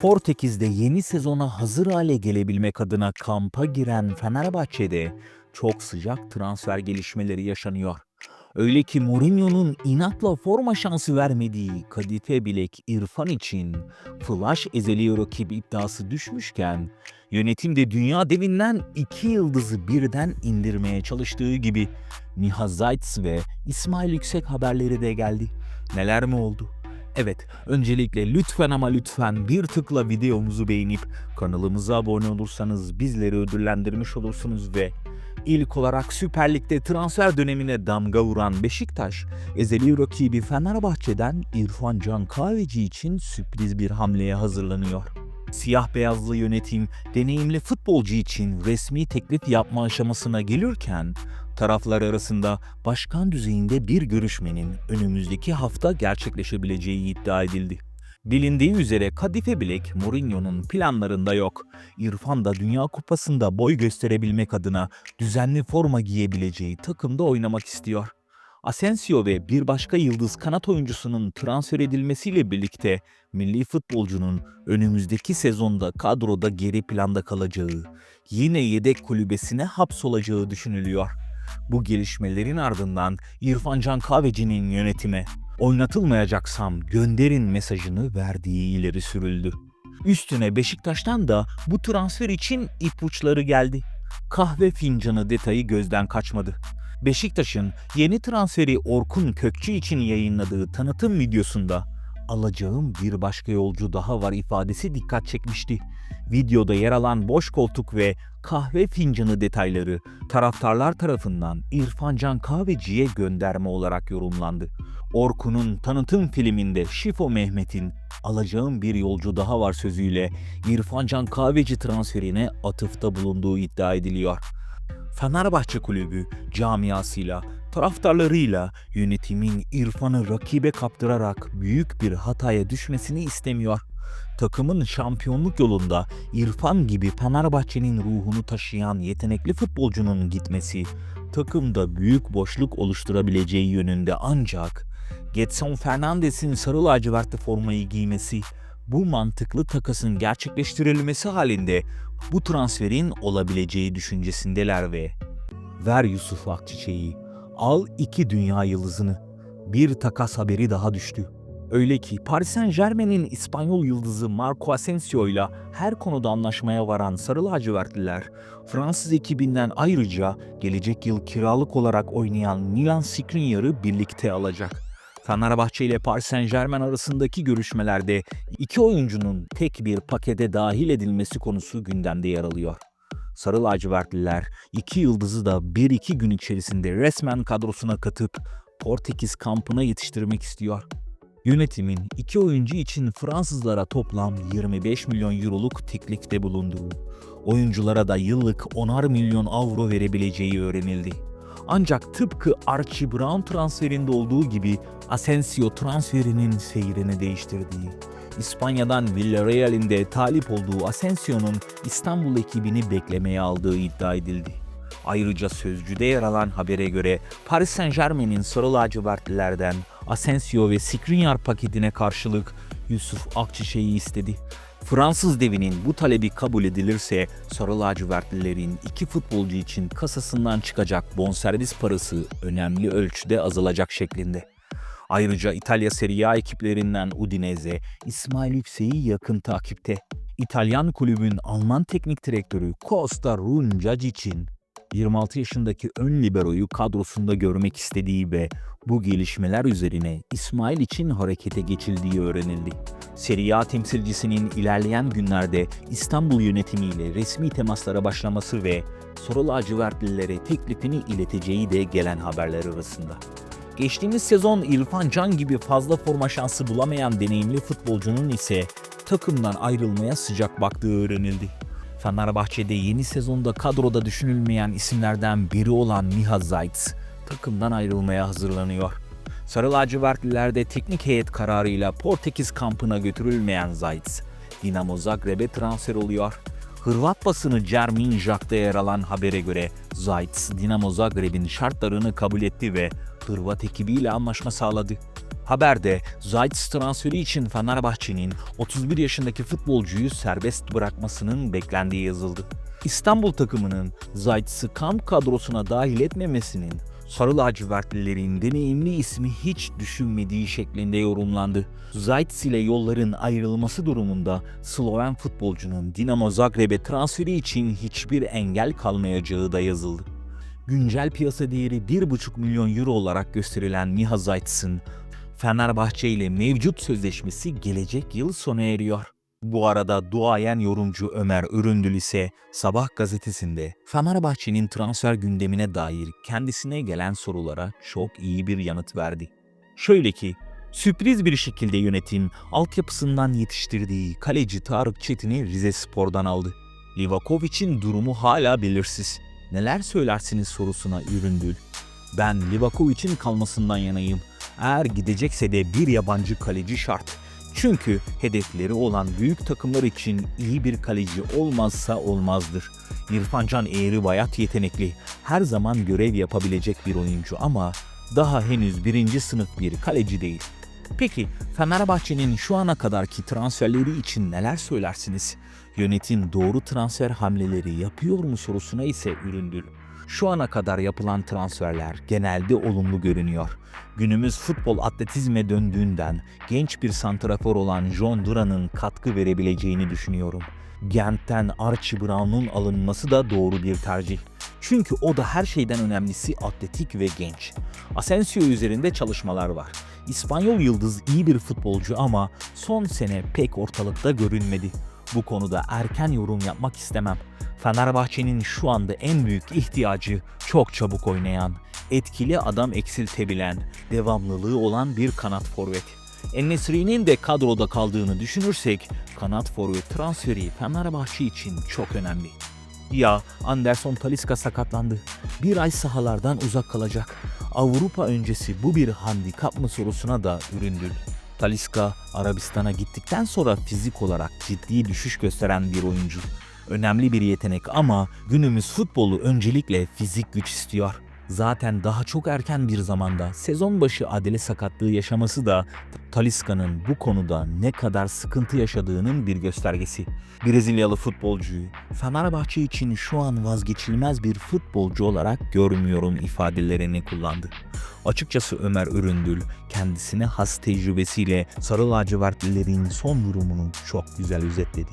Portekiz'de yeni sezona hazır hale gelebilmek adına kampa giren Fenerbahçe'de çok sıcak transfer gelişmeleri yaşanıyor. Öyle ki Mourinho'nun inatla forma şansı vermediği kadife bilek İrfan için flash ezeli rakip iddiası düşmüşken yönetim de dünya devinden iki yıldızı birden indirmeye çalıştığı gibi Nihat Zayt's ve İsmail Yüksek haberleri de geldi. Neler mi oldu? Evet, öncelikle lütfen ama lütfen bir tıkla videomuzu beğenip kanalımıza abone olursanız bizleri ödüllendirmiş olursunuz ve ilk olarak Süper Lig'de transfer dönemine damga vuran Beşiktaş, ezeli rakibi Fenerbahçe'den İrfan Can Kahveci için sürpriz bir hamleye hazırlanıyor. Siyah beyazlı yönetim deneyimli futbolcu için resmi teklif yapma aşamasına gelirken taraflar arasında başkan düzeyinde bir görüşmenin önümüzdeki hafta gerçekleşebileceği iddia edildi. Bilindiği üzere Kadife Bilek Mourinho'nun planlarında yok. İrfan da Dünya Kupası'nda boy gösterebilmek adına düzenli forma giyebileceği takımda oynamak istiyor. Asensio ve bir başka yıldız kanat oyuncusunun transfer edilmesiyle birlikte milli futbolcunun önümüzdeki sezonda kadroda geri planda kalacağı, yine yedek kulübesine hapsolacağı düşünülüyor. Bu gelişmelerin ardından İrfan Can Kahveci'nin yönetime oynatılmayacaksam gönderin mesajını verdiği ileri sürüldü. Üstüne Beşiktaş'tan da bu transfer için ipuçları geldi. Kahve fincanı detayı gözden kaçmadı. Beşiktaş'ın yeni transferi Orkun Kökçü için yayınladığı tanıtım videosunda alacağım bir başka yolcu daha var ifadesi dikkat çekmişti. Videoda yer alan boş koltuk ve kahve fincanı detayları taraftarlar tarafından İrfan Can Kahveci'ye gönderme olarak yorumlandı. Orkun'un tanıtım filminde Şifo Mehmet'in alacağım bir yolcu daha var sözüyle İrfan Can Kahveci transferine atıfta bulunduğu iddia ediliyor. Fenerbahçe Kulübü camiasıyla, taraftarlarıyla yönetimin İrfan'ı rakibe kaptırarak büyük bir hataya düşmesini istemiyor. Takımın şampiyonluk yolunda İrfan gibi Fenerbahçe'nin ruhunu taşıyan yetenekli futbolcunun gitmesi takımda büyük boşluk oluşturabileceği yönünde ancak Getson Fernandes'in sarı lacivertli formayı giymesi bu mantıklı takasın gerçekleştirilmesi halinde bu transferin olabileceği düşüncesindeler ve ver Yusuf Akçiçek'i, al iki dünya yıldızını. Bir takas haberi daha düştü. Öyle ki Paris Saint Germain'in İspanyol yıldızı Marco Asensio ile her konuda anlaşmaya varan Sarı lacivertliler, Fransız ekibinden ayrıca gelecek yıl kiralık olarak oynayan Milan Skriniar'ı birlikte alacak. Fenerbahçe ile Paris Saint Germain arasındaki görüşmelerde iki oyuncunun tek bir pakete dahil edilmesi konusu gündemde yer alıyor. Sarı lacivertliler iki yıldızı da 1-2 gün içerisinde resmen kadrosuna katıp Portekiz kampına yetiştirmek istiyor. Yönetimin iki oyuncu için Fransızlara toplam 25 milyon euroluk teklifte bulunduğu, oyunculara da yıllık 10'ar milyon avro verebileceği öğrenildi. Ancak tıpkı Archie Brown transferinde olduğu gibi Asensio transferinin seyrini değiştirdiği, İspanya'dan Villarreal'in de talip olduğu Asensio'nun İstanbul ekibini beklemeye aldığı iddia edildi. Ayrıca sözcüde yer alan habere göre Paris Saint Germain'in sarı lacivertlilerden Asensio ve Skriniar paketine karşılık Yusuf Akçiçek'i istedi. Fransız devinin bu talebi kabul edilirse Sarı lacivertlilerin iki futbolcu için kasasından çıkacak bonservis parası önemli ölçüde azalacak şeklinde. Ayrıca İtalya Serie A ekiplerinden Udinese, İsmail Yüksek'i yakın takipte. İtalyan kulübün Alman teknik direktörü Costa Runjacic'in 26 yaşındaki ön liberoyu kadrosunda görmek istediği ve bu gelişmeler üzerine İsmail için harekete geçildiği öğrenildi. Serie A temsilcisinin ilerleyen günlerde İstanbul yönetimiyle resmi temaslara başlaması ve Soru lacivertlilere teklifini ileteceği de gelen haberler arasında. Geçtiğimiz sezon İrfan Can gibi fazla forma şansı bulamayan deneyimli futbolcunun ise takımdan ayrılmaya sıcak baktığı öğrenildi. Fenerbahçe'de yeni sezonda kadroda düşünülmeyen isimlerden biri olan Nihat Zayt takımdan ayrılmaya hazırlanıyor. Sarı lacivertlilerde teknik heyet kararıyla Portekiz kampına götürülmeyen Zayt, Dinamo Zagreb'e transfer oluyor. Hırvat basını Cermin Jack'ta yer alan habere göre Zayt, Dinamo Zagreb'in şartlarını kabul etti ve Hırvat ekibiyle anlaşma sağladı. Haberde Zayt transferi için Fenerbahçe'nin 31 yaşındaki futbolcuyu serbest bırakmasının beklendiği yazıldı. İstanbul takımının Zayt'sı kamp kadrosuna dahil etmemesinin Sarı lacivertlilerin deneyimli ismi hiç düşünmediği şeklinde yorumlandı. Zayt ile yolların ayrılması durumunda Sloven futbolcunun Dinamo Zagreb'e transferi için hiçbir engel kalmayacağı da yazıldı. Güncel piyasa değeri 1,5 milyon euro olarak gösterilen Miha Zayt'sın Fenerbahçe ile mevcut sözleşmesi gelecek yıl sona eriyor. Bu arada duayen yorumcu Ömer Üründül ise Sabah gazetesinde Fenerbahçe'nin transfer gündemine dair kendisine gelen sorulara çok iyi bir yanıt verdi. Şöyle ki, sürpriz bir şekilde yönetim altyapısından yetiştirdiği kaleci Tarık Çetin'i Rize Spor'dan aldı. Livakovic'in durumu hala belirsiz. Neler söylersiniz sorusuna Üründül. Ben Livakovic'in kalmasından yanayım. Eğer gidecekse de bir yabancı kaleci şart. Çünkü hedefleri olan büyük takımlar için iyi bir kaleci olmazsa olmazdır. İrfan Can Eğri Bayat yetenekli, her zaman görev yapabilecek bir oyuncu ama daha henüz birinci sınıf bir kaleci değil. Peki Fenerbahçe'nin şu ana kadarki transferleri için neler söylersiniz? Yönetim doğru transfer hamleleri yapıyor mu sorusuna ise üründül. Şu ana kadar yapılan transferler genelde olumlu görünüyor. Günümüz futbol atletizme döndüğünden genç bir santrafor olan John Duran'ın katkı verebileceğini düşünüyorum. Gent'ten Archie Brown'un alınması da doğru bir tercih. Çünkü o da her şeyden önemlisi atletik ve genç. Asensio üzerinde çalışmalar var. İspanyol yıldız iyi bir futbolcu ama son sene pek ortalıkta görünmedi. Bu konuda erken yorum yapmak istemem. Fenerbahçe'nin şu anda en büyük ihtiyacı çok çabuk oynayan, etkili adam eksiltebilen, devamlılığı olan bir kanat forvet. Ennesri'nin de kadroda kaldığını düşünürsek kanat forvet transferi Fenerbahçe için çok önemli. Ya Anderson Talisca sakatlandı. Bir ay sahalardan uzak kalacak. Avrupa öncesi bu bir handikap mı sorusuna da üründül. Talisca Arabistan'a gittikten sonra fizik olarak ciddi düşüş gösteren bir oyuncu. Önemli bir yetenek ama günümüz futbolu öncelikle fizik güç istiyor. Zaten daha çok erken bir zamanda sezon başı adele sakatlığı yaşaması da Talisca'nın bu konuda ne kadar sıkıntı yaşadığının bir göstergesi. Brezilyalı futbolcuyu Fenerbahçe için şu an vazgeçilmez bir futbolcu olarak görmüyorum ifadelerini kullandı. Açıkçası Ömer Üründül kendisine has tecrübesiyle Sarı lacivertlilerin son durumunu çok güzel özetledi.